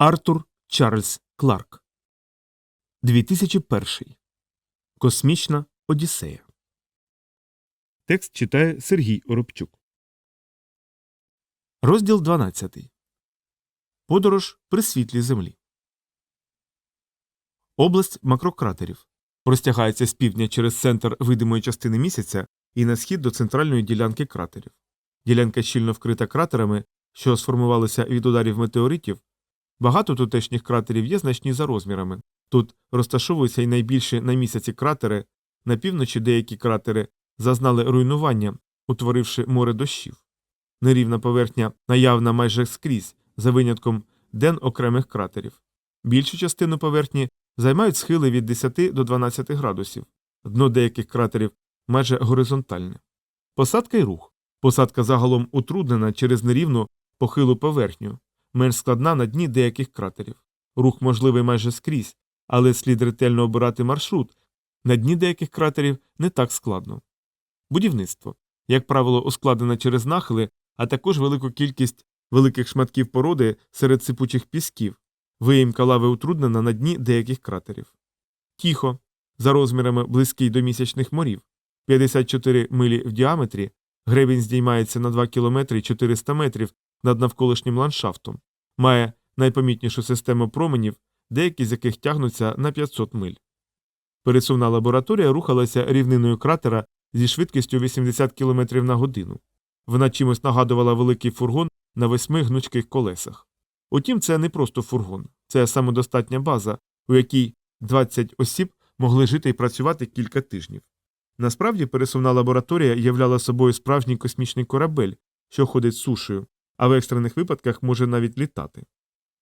Артур Чарльз Кларк 2001 Космічна Одіссея. Текст читає Сергій Оробчук. Розділ 12. Подорож при світлі Землі. Область макрократерів простягається з півдня через центр видимої частини місяця і на схід до центральної ділянки кратерів. Ділянка щільно вкрита кратерами, що сформувалися від ударів метеоритів. Багато тутешніх кратерів є значні за розмірами. Тут розташовуються й найбільші на місяці кратери, на півночі деякі кратери зазнали руйнування, утворивши море дощів. Нерівна поверхня наявна майже скрізь, за винятком ден окремих кратерів. Більшу частину поверхні займають схили від 10 до 12 градусів, дно деяких кратерів майже горизонтальне. Посадка й рух. Посадка загалом утруднена через нерівну похилу поверхню, менш складна на дні деяких кратерів. Рух можливий майже скрізь, але слід ретельно обирати маршрут. На дні деяких кратерів не так складно. Будівництво, як правило, ускладнене через нахили, а також велику кількість великих шматків породи серед сипучих пісків. Виїмка лави утруднена на дні деяких кратерів. Тіхо, за розмірами близький до місячних морів, 54 милі в діаметрі, гребінь здіймається на 2 кілометри 400 метрів над навколишнім ландшафтом, має найпомітнішу систему променів, деякі з яких тягнуться на 500 миль. Пересувна лабораторія рухалася рівниною кратера зі швидкістю 80 км на годину. Вона чимось нагадувала великий фургон на восьми гнучких колесах. Утім, це не просто фургон, це самодостатня база, у якій 20 осіб могли жити і працювати кілька тижнів. Насправді, пересувна лабораторія являла собою справжній космічний корабель, що ходить сушею, а в екстрених випадках може навіть літати.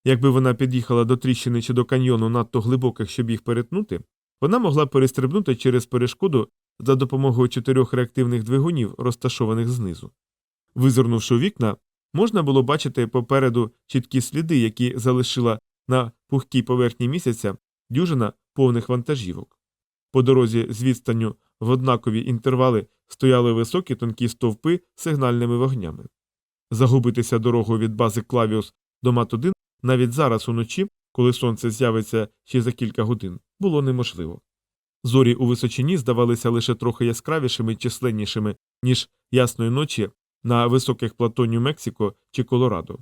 Якби вона під'їхала до тріщини чи до каньйону надто глибоких, щоб їх перетнути, вона могла перестрибнути через перешкоду за допомогою чотирьох реактивних двигунів, розташованих знизу. Визирнувши у вікна, можна було бачити попереду чіткі сліди, які залишила на пухкій поверхні місяця дюжина повних вантажівок. По дорозі з відстанню в однакові інтервали стояли високі тонкі стовпи з сигнальними вогнями. Загубитися дорогою від бази Клавіус до Мат-1 навіть зараз уночі, коли сонце з'явиться ще за кілька годин, було неможливо. Зорі у височині здавалися лише трохи яскравішими і численнішими, ніж ясної ночі на високих плато Нью-Мексико чи Колорадо.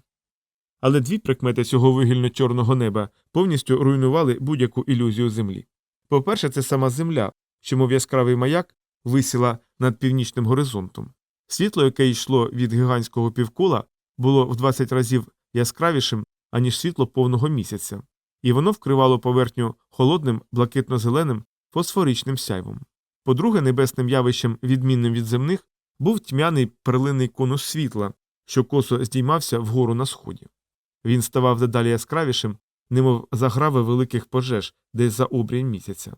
Але дві прикмети цього вигільно чорного неба повністю руйнували будь-яку ілюзію землі. По-перше, це сама земля, що, мов яскравий маяк, висіла над північним горизонтом. Світло, яке йшло від гігантського півкола, було в 20 разів яскравішим, аніж світло повного місяця, і воно вкривало поверхню холодним, блакитно-зеленим, фосфоричним сяйвом. По-друге, небесним явищем, відмінним від земних, був тьмяний перлинний конус світла, що косо здіймався вгору на сході. Він ставав дедалі яскравішим, немов заграви великих пожеж десь за обрій місяця.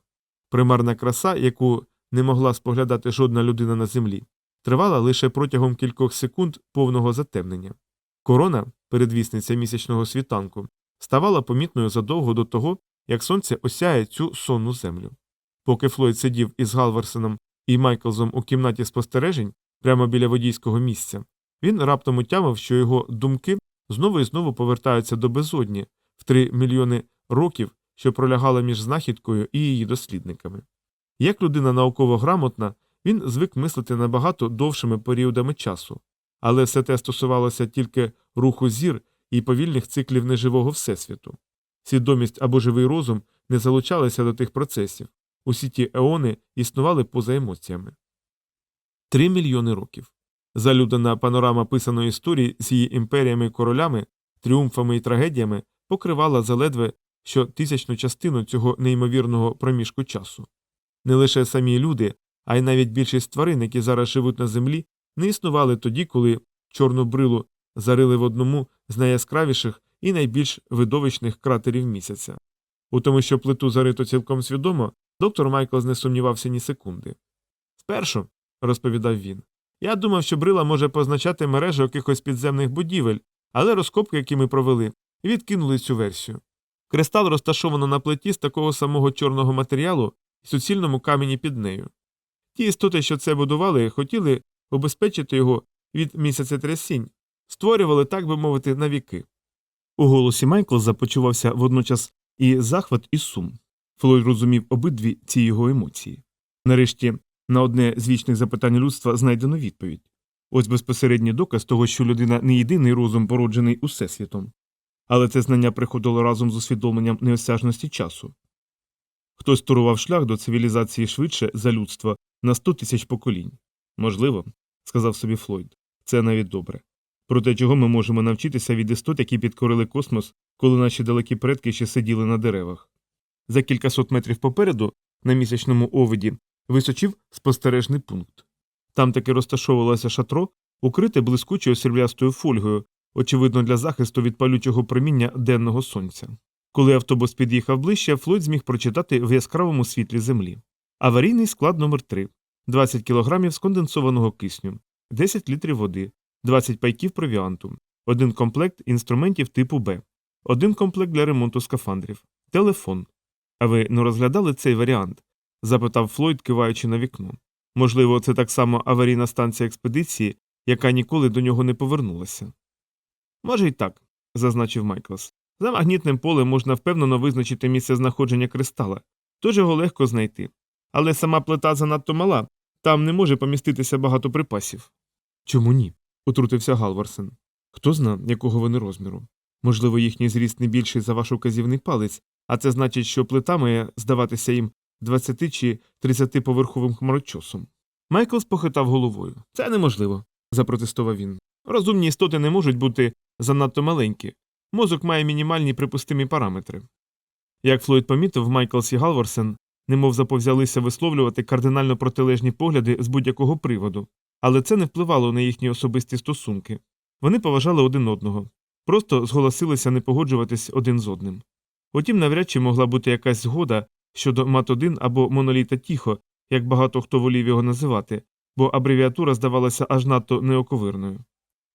Примарна краса, яку не могла споглядати жодна людина на землі, тривала лише протягом кількох секунд повного затемнення. Корона, передвісниця місячного світанку, ставала помітною задовго до того, як сонце осяє цю сонну землю. Поки Флойд сидів із Галверсоном і Майклзом у кімнаті спостережень прямо біля водійського місця, він раптом утямив, що його думки знову і знову повертаються до безодні в три мільйони років, що пролягала між знахідкою і її дослідниками. Як людина науково грамотна, він звик мислити набагато довшими періодами часу, але все те стосувалося тільки руху зір і повільних циклів неживого всесвіту. Свідомість або живий розум не залучалися до тих процесів, усі ті еони існували поза емоціями. Три мільйони років. Залюдана панорама писаної історії з її імперіями і королями, тріумфами і трагедіями покривала заледве що тисячну частину цього неймовірного проміжку часу. Не лише самі люди, а й навіть більшість тварин, які зараз живуть на землі, не існували тоді, коли чорну брилу зарили в одному з найяскравіших і найбільш видовищних кратерів місяця. У тому, що плиту зарито цілком свідомо, доктор Майклс не сумнівався ні секунди. Спершу, розповідав він, я думав, що брила може позначати мережу якихось підземних будівель, але розкопки, які ми провели, відкинули цю версію. Кристал розташовано на плиті з такого самого чорного матеріалу і суцільному камені під нею. Ті істоти, що це будували, хотіли убезпечити його від місяцетрясінь, створювали, так би мовити, на віки. У голосі Майклза почувався водночас і захват, і сум. Флойд розумів обидві ці його емоції. Нарешті, на одне з вічних запитань людства знайдено відповідь. Ось безпосередній доказ того, що людина не єдиний розум, породжений усесвітом. Але це знання приходило разом з усвідомленням неосяжності часу. Хтось турував шлях до цивілізації швидше за людство на сто тисяч поколінь. Можливо, сказав собі Флойд, це навіть добре. Проте чого ми можемо навчитися від істот, які підкорили космос, коли наші далекі предки ще сиділи на деревах. За кількасот метрів попереду, на місячному овиді, височив спостережний пункт. Там таки розташовувалося шатро, укрите блискучою сріблястою фольгою, очевидно, для захисту від палючого проміння денного сонця. Коли автобус під'їхав ближче, Флойд зміг прочитати в яскравому світлі землі. Аварійний склад номер 3 20 кг сконденсованого кисню, 10 літрів води, 20 пайків провіанту, один комплект інструментів типу Б, один комплект для ремонту скафандрів, телефон. А ви не розглядали цей варіант? запитав Флойд, киваючи на вікно. Можливо, це так само аварійна станція експедиції, яка ніколи до нього не повернулася. Може й так, зазначив Майклс. За магнітним полем можна впевнено визначити місце знаходження кристала, тож його легко знайти. Але сама плита занадто мала, там не може поміститися багато припасів. Чому ні? утрутився Галварсен. Хто зна, якого вони розміру. Можливо, їхній зріст не більший за ваш указівний палець, а це значить, що плита має здаватися їм 20 чи 30 поверховим хмарочосом. Майклс похитав головою. Це неможливо, запротестував він. Розумні істоти не можуть бути занадто маленькі. Мозок має мінімальні припустимі параметри. Як Флойд помітив, Майклс і Галворсен немов заповзялися висловлювати кардинально протилежні погляди з будь-якого приводу, але це не впливало на їхні особисті стосунки. Вони поважали один одного, просто зголосилися не погоджуватись один з одним. Утім, навряд чи могла бути якась згода щодо Мат-1 або моноліта Тіхо, як багато хто волів його називати, бо абревіатура здавалася аж надто неоковирною.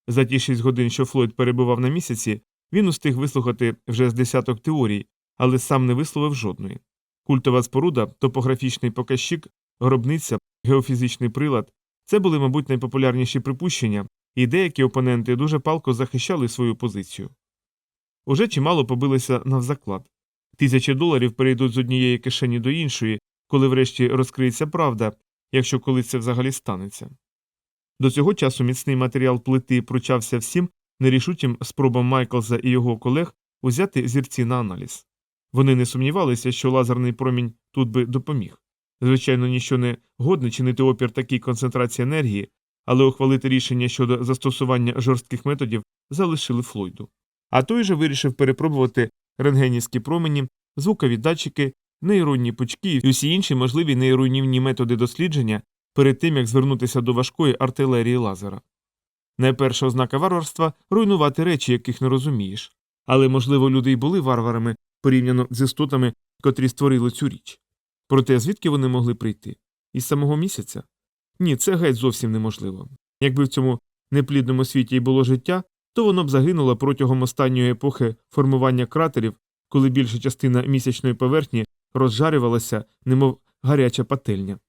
За ті шість годин, що Флойд перебував на місяці, він устиг вислухати вже з десяток теорій, але сам не висловив жодної. Культова споруда, топографічний показчик, гробниця, геофізичний прилад це були, мабуть, найпопулярніші припущення, і деякі опоненти дуже палко захищали свою позицію. Уже чимало побилися навзаклад. Тисячі доларів перейдуть з однієї кишені до іншої, коли врешті розкриється правда, якщо колись це взагалі станеться. До цього часу міцний матеріал плити пручався всім нерішучим спробам Майклза і його колег узяти зірці на аналіз. Вони не сумнівалися, що лазерний промінь тут би допоміг. Звичайно, ніщо не годне чинити опір такій концентрації енергії, але ухвалити рішення щодо застосування жорстких методів залишили Флойду. А той же вирішив перепробувати рентгенівські промені, звукові датчики, нейронні пучки і усі інші можливі нейронівні методи дослідження перед тим як звернутися до важкої артилерії лазера. Найперша ознака варварства руйнувати речі, яких не розумієш. Але, можливо, люди й були варварами порівняно з істотами, котрі створили цю річ. Проте звідки вони могли прийти? Із самого місяця? Ні, це геть зовсім неможливо. Якби в цьому неплідному світі й було життя, то воно б загинуло протягом останньої епохи формування кратерів, коли більша частина місячної поверхні розжарювалася, немов гаряча пательня.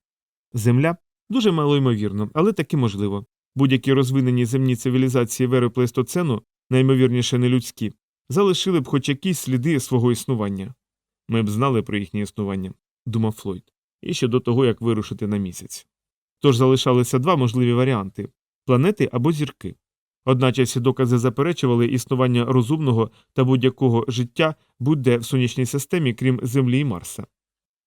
Земля дуже малоймовірно, але таки можливо. Будь-які розвинені земні цивілізації вери плейстоцену, наймовірніше нелюдські, залишили б хоч якісь сліди свого існування. Ми б знали про їхнє існування, думав Флойд, і ще до того, як вирушити на місяць. Тож залишалися два можливі варіанти планети або зірки. Одначе всі докази заперечували існування розумного та будь-якого життя будь-де в сонячній системі, крім Землі і Марса.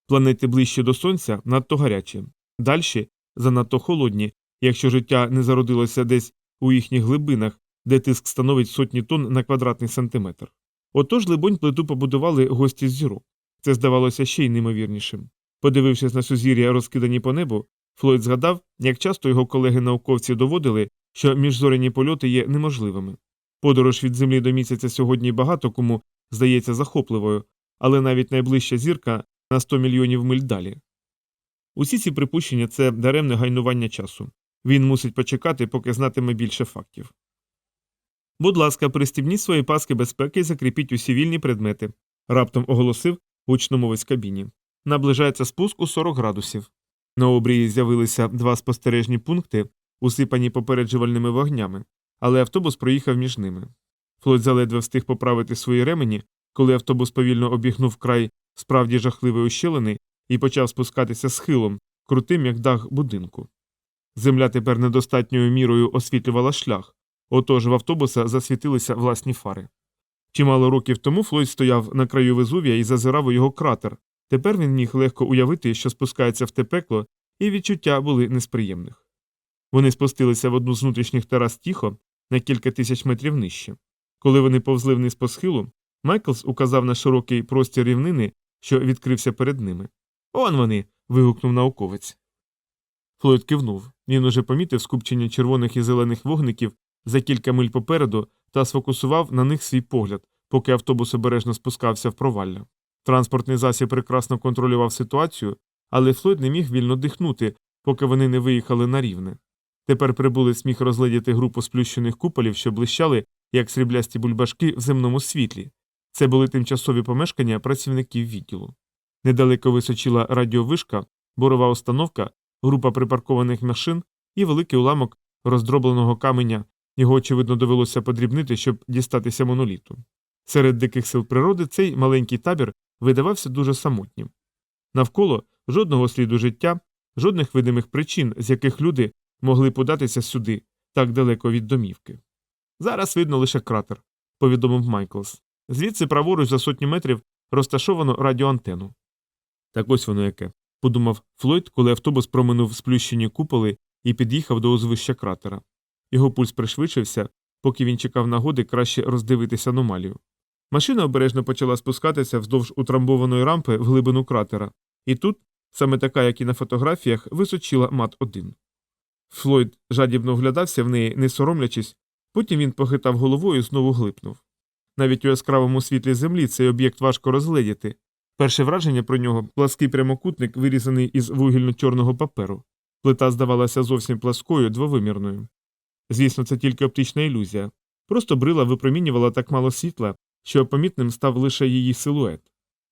Планети ближче до Сонця надто гарячі, дальші занадто холодні, якщо життя не зародилося десь у їхніх глибинах, де тиск становить сотні тонн на квадратний сантиметр. Отож, либонь, плиту побудували гості з зірок. Це здавалося ще й неймовірнішим. Подивившись на сузір'я, розкидані по небу, Флойд згадав, як часто його колеги-науковці доводили, що міжзоряні польоти є неможливими. Подорож від Землі до місяця сьогодні багато кому здається захопливою, але навіть найближча зірка на 100 мільйонів миль далі. Усі ці припущення це даремне гайнування часу. Він мусить почекати, поки знатиме більше фактів. Будь ласка, пристібніть свої паски безпеки і закріпіть усі вільні предмети, раптом оголосив гучномовець кабіні. Наближається спуск у 40 градусів. На обрії з'явилися два спостережні пункти, усипані попереджувальними вогнями, але автобус проїхав між ними. Флойд заледве встиг поправити свої ремені, коли автобус повільно обігнув край справді жахливої ущелини і почав спускатися схилом, крутим, як дах будинку. Земля тепер недостатньою мірою освітлювала шлях, отож в автобуса засвітилися власні фари. Чимало років тому Флойд стояв на краю Везувія і зазирав у його кратер. Тепер він міг легко уявити, що спускається в те пекло, і відчуття були несприємних. Вони спустилися в одну з внутрішніх терас тихо на кілька тисяч метрів нижче. Коли вони повзли вниз по схилу, Майклс указав на широкий простір рівнини, що відкрився перед ними. Он вони. вигукнув науковець. Флойд кивнув. Він уже помітив скупчення червоних і зелених вогників за кілька миль попереду та сфокусував на них свій погляд, поки автобус обережно спускався в провалля. Транспортний засіб прекрасно контролював ситуацію, але Флойд не міг вільно дихнути, поки вони не виїхали на рівне. Тепер прибулець міг розглядіти групу сплющених куполів, що блищали, як сріблясті бульбашки в земному світлі. Це були тимчасові помешкання працівників відділу. Недалеко височила радіовишка, борова установка, група припаркованих машин і великий уламок роздробленого каменя. Його, очевидно, довелося подрібнити, щоб дістатися моноліту. Серед диких сил природи цей маленький табір видавався дуже самотнім. Навколо жодного сліду життя, жодних видимих причин, з яких люди могли податися сюди, так далеко від домівки. Зараз видно лише кратер, повідомив Майклс. Звідси праворуч за сотню метрів розташовано радіоантену. Так ось воно яке, подумав Флойд, коли автобус проминув сплющені куполи і під'їхав до узвища кратера. Його пульс пришвидшився, поки він чекав нагоди краще роздивитися аномалію. Машина обережно почала спускатися вздовж утрамбованої рампи в глибину кратера, і тут, саме така, як і на фотографіях, височила мат 1 Флойд жадібно вглядався в неї, не соромлячись, потім він похитав головою і знову глипнув. Навіть у яскравому світлі землі цей об'єкт важко розгледіти. Перше враження про нього плаский прямокутник, вирізаний із вугільно-чорного паперу. Плита здавалася зовсім пласкою, двовимірною. Звісно, це тільки оптична ілюзія. Просто брила випромінювала так мало світла, що помітним став лише її силует.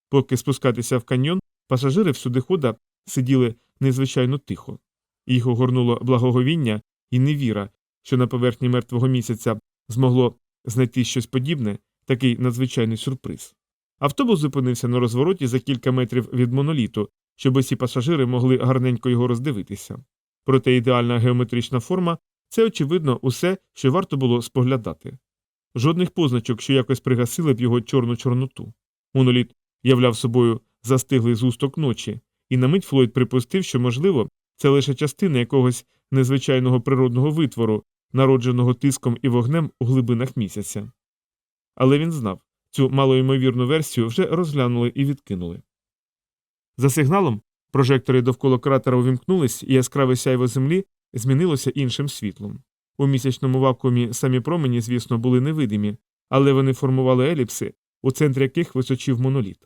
Поки спускатися в каньйон, пасажири всюдихода сиділи незвичайно тихо. Їх огорнуло благоговіння і невіра, що на поверхні мертвого місяця змогло знайти щось подібне, такий надзвичайний сюрприз. Автобус зупинився на розвороті за кілька метрів від моноліту, щоб усі пасажири могли гарненько його роздивитися. Проте ідеальна геометрична форма це, очевидно, усе, що варто було споглядати. Жодних позначок, що якось пригасили б його чорну чорноту. Моноліт являв собою застиглий зусток ночі, і на мить Флойд припустив, що, можливо, це лише частина якогось незвичайного природного витвору, народженого тиском і вогнем у глибинах місяця. Але він знав цю малоймовірну версію вже розглянули і відкинули. За сигналом прожектори довкола кратера увімкнулись, і яскраве сяйво землі змінилося іншим світлом. У місячному вакуумі самі промені, звісно, були невидимі, але вони формували еліпси, у центрі яких височив моноліт.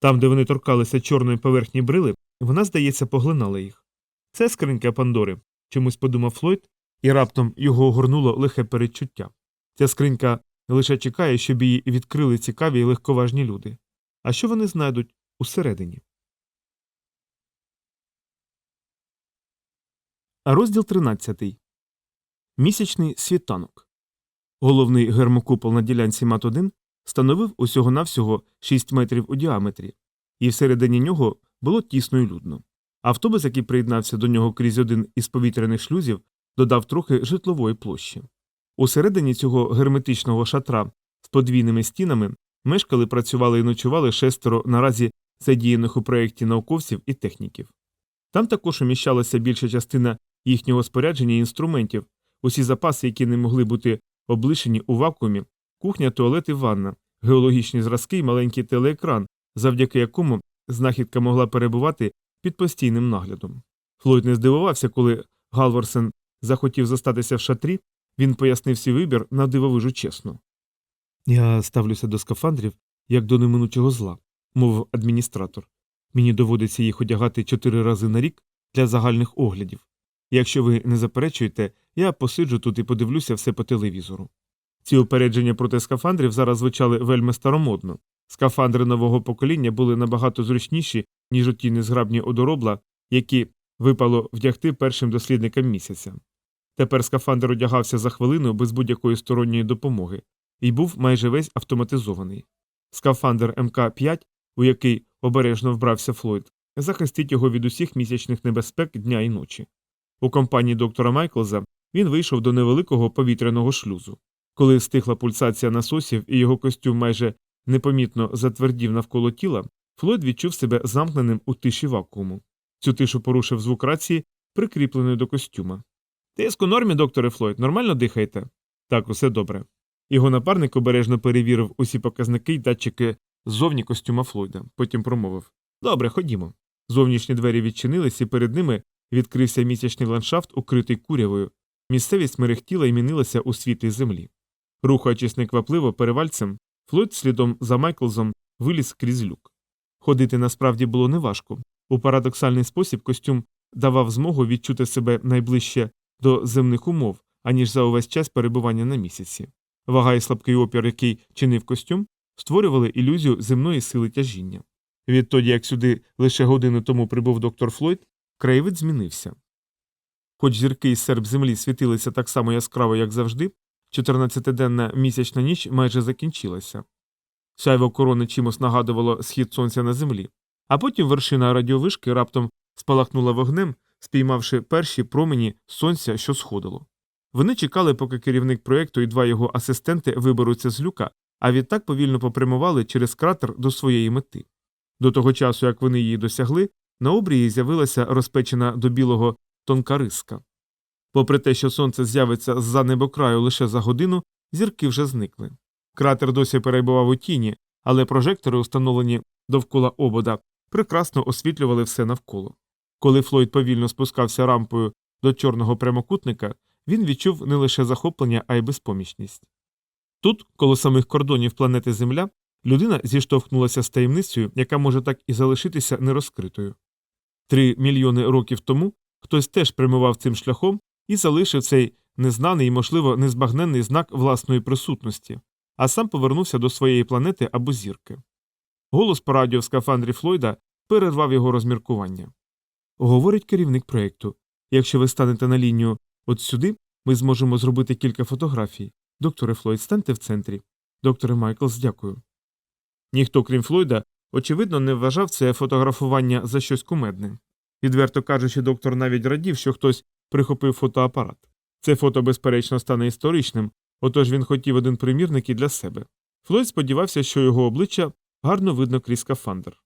Там, де вони торкалися чорної поверхні брили, вона, здається, поглинала їх. Це скринька Пандори, чомусь подумав Флойд, і раптом його огорнуло лихе передчуття. Ця скринька лише чекає, щоб її відкрили цікаві й легковажні люди. А що вони знайдуть усередині? Розділ 13. Місячний світанок. Головний гермокупол на ділянці МАТ-1 становив усього навсього 6 метрів у діаметрі, і всередині нього було тісно й людно. Автобус, який приєднався до нього крізь один із повітряних шлюзів, додав трохи житлової площі. Усередині цього герметичного шатра з подвійними стінами мешкали, працювали і ночували шестеро наразі задіяних у проєкті науковців і техніків. Там також уміщалася більша частина їхнього спорядження і інструментів, усі запаси, які не могли бути облишені у вакуумі, кухня, туалет і ванна, геологічні зразки й маленький телеекран, завдяки якому знахідка могла перебувати під постійним наглядом. Флойд не здивувався, коли Галворсен захотів зостатися в шатрі, він пояснив свій вибір на дивовижу чесно. Я ставлюся до скафандрів як до неминучого зла, мовив адміністратор. Мені доводиться їх одягати чотири рази на рік для загальних оглядів. Якщо ви не заперечуєте, я посиджу тут і подивлюся все по телевізору. Ці упередження проти скафандрів зараз звучали вельми старомодно. Скафандри нового покоління були набагато зручніші, ніж оті незграбні одоробла, які випало вдягти першим дослідникам місяця. Тепер скафандр одягався за хвилину без будь-якої сторонньої допомоги. і був майже весь автоматизований. Скафандр МК-5, у який обережно вбрався Флойд, захистить його від усіх місячних небезпек дня і ночі. У компанії доктора Майклза він вийшов до невеликого повітряного шлюзу. Коли стихла пульсація насосів і його костюм майже непомітно затвердів навколо тіла, Флойд відчув себе замкненим у тиші вакууму. Цю тишу порушив звук рації, прикріпленої до костюма. Тиск у нормі, докторе Флойд, нормально дихаєте? Так, усе добре. Його напарник обережно перевірив усі показники й датчики ззовні костюма Флойда, потім промовив Добре, ходімо. Зовнішні двері відчинились, і перед ними відкрився місячний ландшафт, укритий курявою. Місцевість мерехтіла і мінилася у світлій землі. Рухаючись неквапливо перевальцем, Флойд слідом за Майклзом виліз крізь люк. Ходити насправді було неважко. У парадоксальний спосіб костюм давав змогу відчути себе найближче до земних умов, аніж за увесь час перебування на місяці. Вага і слабкий опір, який чинив костюм, створювали ілюзію земної сили тяжіння. Відтоді, як сюди лише годину тому прибув доктор Флойд, краєвид змінився. Хоч зірки із серб землі світилися так само яскраво, як завжди, 14-денна місячна ніч майже закінчилася. Сяйво корони чимось нагадувало схід сонця на землі, а потім вершина радіовишки раптом спалахнула вогнем, спіймавши перші промені сонця, що сходило. Вони чекали, поки керівник проєкту і два його асистенти виберуться з люка, а відтак повільно попрямували через кратер до своєї мети. До того часу, як вони її досягли, на обрії з'явилася розпечена до білого тонка риска. Попри те, що сонце з'явиться з-за небокраю лише за годину, зірки вже зникли. Кратер досі перебував у тіні, але прожектори, установлені довкола обода, прекрасно освітлювали все навколо. Коли Флойд повільно спускався рампою до чорного прямокутника, він відчув не лише захоплення, а й безпомічність. Тут, коло самих кордонів планети Земля, людина зіштовхнулася з таємницею, яка може так і залишитися нерозкритою. Три мільйони років тому хтось теж прямував цим шляхом і залишив цей незнаний і, можливо, незбагненний знак власної присутності, а сам повернувся до своєї планети або зірки. Голос по радіо в скафандрі Флойда перервав його розміркування. Говорить керівник проєкту. Якщо ви станете на лінію от сюди, ми зможемо зробити кілька фотографій. Докторе Флойд, станьте в центрі. Докторе Майклс, дякую. Ніхто, крім Флойда, очевидно, не вважав це фотографування за щось кумедне. Відверто кажучи, доктор навіть радів, що хтось прихопив фотоапарат. Це фото, безперечно, стане історичним, отож він хотів один примірник і для себе. Флойд сподівався, що його обличчя гарно видно крізь скафандр.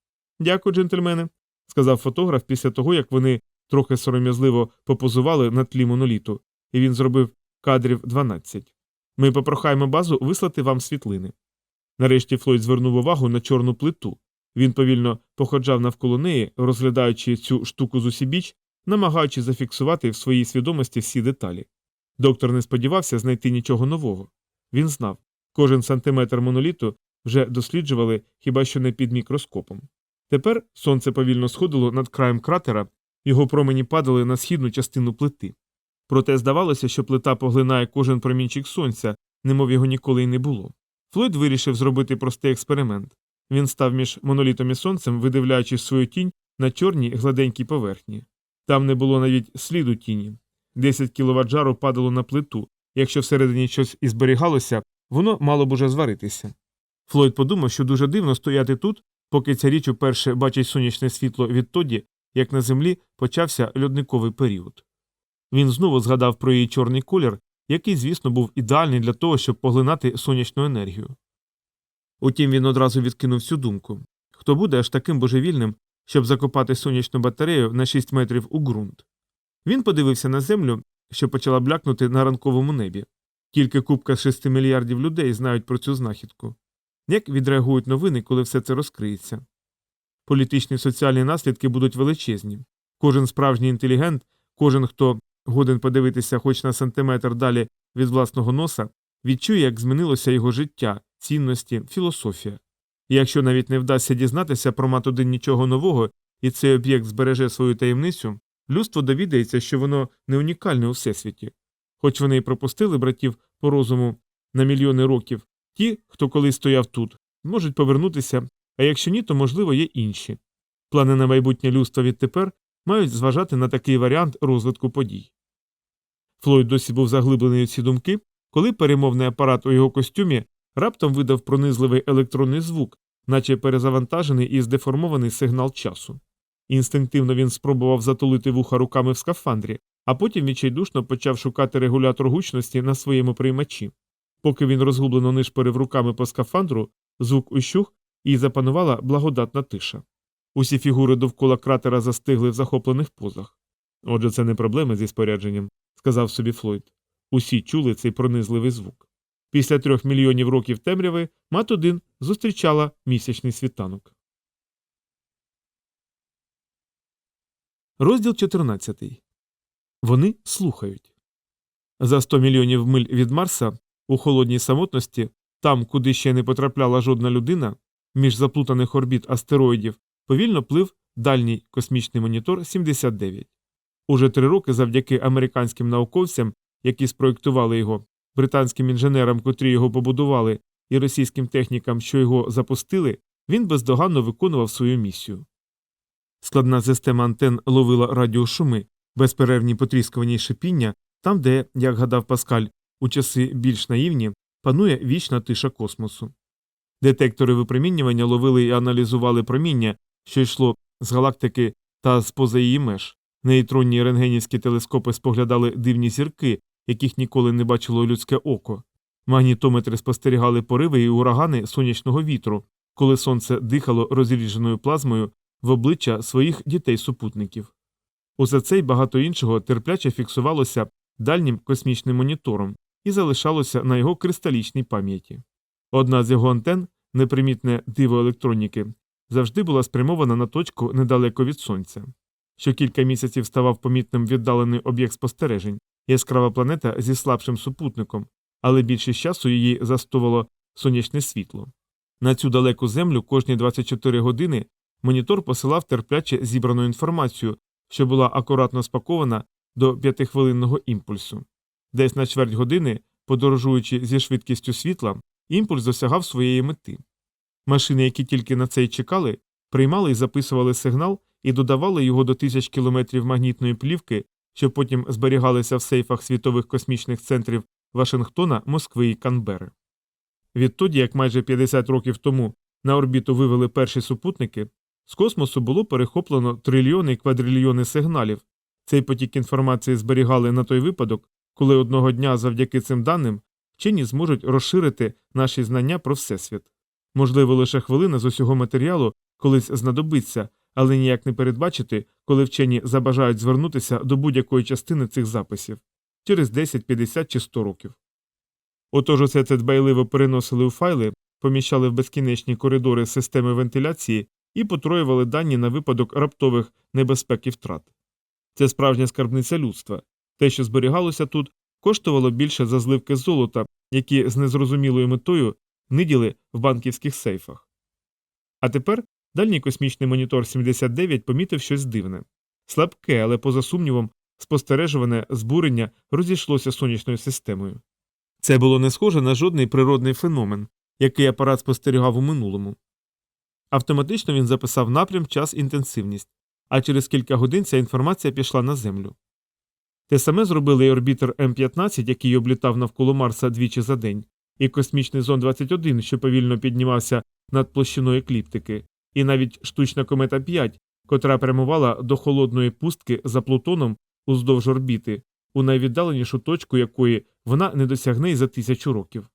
Дякую, джентльмени, сказав фотограф після того, як вони трохи сором'язливо попозували на тлі моноліту, і він зробив кадрів 12. Ми попрохаємо базу вислати вам світлини. Нарешті Флойд звернув увагу на чорну плиту. Він повільно походжав навколо неї, розглядаючи цю штуку з усібіч, намагаючись зафіксувати в своїй свідомості всі деталі. Доктор не сподівався знайти нічого нового. Він знав, кожен сантиметр моноліту вже досліджували хіба що не під мікроскопом. Тепер сонце повільно сходило над краєм кратера, його промені падали на східну частину плити. Проте здавалося, що плита поглинає кожен промінчик сонця, немов його ніколи й не було. Флойд вирішив зробити простий експеримент. Він став між монолітом і сонцем, видивляючись свою тінь на чорній гладенькій поверхні. Там не було навіть сліду тіні. 10 кіловат жару падало на плиту, якщо всередині щось і зберігалося, воно мало б уже зваритися. Флойд подумав, що дуже дивно стояти тут, поки ця річ уперше бачить сонячне світло відтоді, як на землі почався льодниковий період. Він знову згадав про її чорний колір, який, звісно, був ідеальний для того, щоб поглинати сонячну енергію. Утім, він одразу відкинув цю думку хто буде аж таким божевільним, щоб закопати сонячну батарею на 6 метрів у ґрунт. Він подивився на землю, що почала блякнути на ранковому небі. Тільки купка з 6 мільярдів людей знають про цю знахідку. Як відреагують новини, коли все це розкриється? Політичні і соціальні наслідки будуть величезні. Кожен справжній інтелігент, кожен, хто годен подивитися хоч на сантиметр далі від власного носа, відчує, як змінилося його життя, цінності, філософія. І якщо навіть не вдасться дізнатися про матудин нічого нового, і цей об'єкт збереже свою таємницю, людство довідається, що воно не унікальне у всесвіті. Хоч вони й пропустили братів по розуму на мільйони років, ті, хто колись стояв тут, можуть повернутися, а якщо ні, то, можливо, є інші. Плани на майбутнє людства відтепер мають зважати на такий варіант розвитку подій. Флойд досі був заглиблений у ці думки, коли перемовний апарат у його костюмі раптом видав пронизливий електронний звук, наче перезавантажений і здеформований сигнал часу. Інстинктивно він спробував затулити вуха руками в скафандрі, а потім відчайдушно почав шукати регулятор гучності на своєму приймачі. Поки він розгублено нишпорив руками по скафандру, звук ущух і запанувала благодатна тиша. Усі фігури довкола кратера застигли в захоплених позах. Отже, це не проблеми зі спорядженням, сказав собі Флойд. Усі чули цей пронизливий звук. Після трьох мільйонів років темряви мат 1 зустрічала місячний світанок. Розділ 14. Вони слухають. За 100 мільйонів миль від Марса у холодній самотності, там, куди ще не потрапляла жодна людина, між заплутаних орбіт астероїдів, повільно плив дальній космічний монітор 79. Уже три роки завдяки американським науковцям, які спроєктували його, британським інженерам, котрі його побудували, і російським технікам, що його запустили, він бездоганно виконував свою місію. Складна система антен ловила радіошуми, безперервні потріскувані й шипіння, там, де, як гадав Паскаль, у часи більш наївні, панує вічна тиша космосу. Детектори випромінювання ловили і аналізували проміння, що йшло з галактики та з поза її меж. Нейтронні рентгенівські телескопи споглядали дивні зірки, яких ніколи не бачило людське око. Магнітометри спостерігали пориви і урагани сонячного вітру, коли сонце дихало розрідженою плазмою в обличчя своїх дітей-супутників. Усе це й багато іншого терпляче фіксувалося дальнім космічним монітором і залишалося на його кристалічній пам'яті. Одна з його антен, непримітне диво електроніки, завжди була спрямована на точку недалеко від сонця. Що кілька місяців ставав помітним віддалений об'єкт спостережень, яскрава планета зі слабшим супутником, але більшість часу її застувало сонячне світло. На цю далеку землю кожні 24 години монітор посилав терпляче зібрану інформацію, що була акуратно спакована до п'ятихвилинного імпульсу. Десь на чверть години, подорожуючи зі швидкістю світла, імпульс досягав своєї мети. Машини, які тільки на це й чекали, приймали і записували сигнал і додавали його до тисяч кілометрів магнітної плівки, що потім зберігалися в сейфах світових космічних центрів Вашингтона, Москви і Канбери. Відтоді, як майже 50 років тому на орбіту вивели перші супутники, з космосу було перехоплено трильйони і квадрильйони сигналів. Цей потік інформації зберігали на той випадок, коли одного дня завдяки цим даним вчені зможуть розширити наші знання про Всесвіт. Можливо, лише хвилина з усього матеріалу колись знадобиться, але ніяк не передбачити, коли вчені забажають звернутися до будь-якої частини цих записів через 10, 50 чи 100 років. Отож усе це дбайливо переносили у файли, поміщали в безкінечні коридори системи вентиляції і потроювали дані на випадок раптових небезпек і втрат. Це справжня скарбниця людства. Те, що зберігалося тут, коштувало більше за зливки золота, які з незрозумілою метою ниділи в банківських сейфах. А тепер дальній космічний монітор 79 помітив щось дивне. Слабке, але поза сумнівом, спостережуване збурення розійшлося сонячною системою. Це було не схоже на жодний природний феномен, який апарат спостерігав у минулому. Автоматично він записав напрям, час, інтенсивність, а через кілька годин ця інформація пішла на Землю. Те саме зробили і орбітер М15, який облітав навколо Марса двічі за день, і космічний зон 21, що повільно піднімався над площиною екліптики, і навіть штучна комета 5, котра прямувала до холодної пустки за Плутоном уздовж орбіти, у найвіддаленішу точку якої вона не досягне й за тисячу років.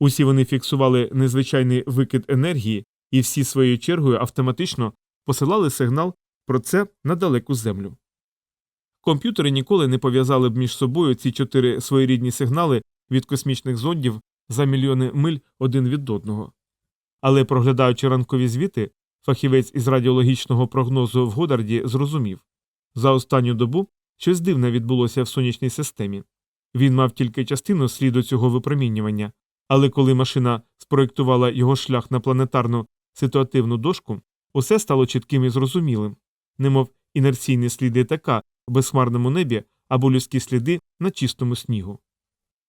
Усі вони фіксували незвичайний викид енергії і всі своєю чергою автоматично посилали сигнал про це на далеку землю. Комп'ютери ніколи не пов'язали б між собою ці чотири своєрідні сигнали від космічних зондів за мільйони миль один від одного. Але, проглядаючи ранкові звіти, фахівець із радіологічного прогнозу в Годарді зрозумів за останню добу щось дивне відбулося в сонячній системі. Він мав тільки частину сліду цього випромінювання, але коли машина спроєктувала його шлях на планетарну ситуативну дошку, усе стало чітким і зрозумілим, немов інерційні сліди така в безхмарному небі або людські сліди на чистому снігу.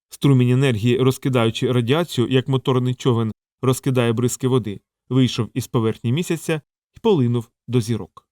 Струмінь енергії, розкидаючи радіацію, як моторний човен розкидає бризки води, вийшов із поверхні місяця і полинув до зірок.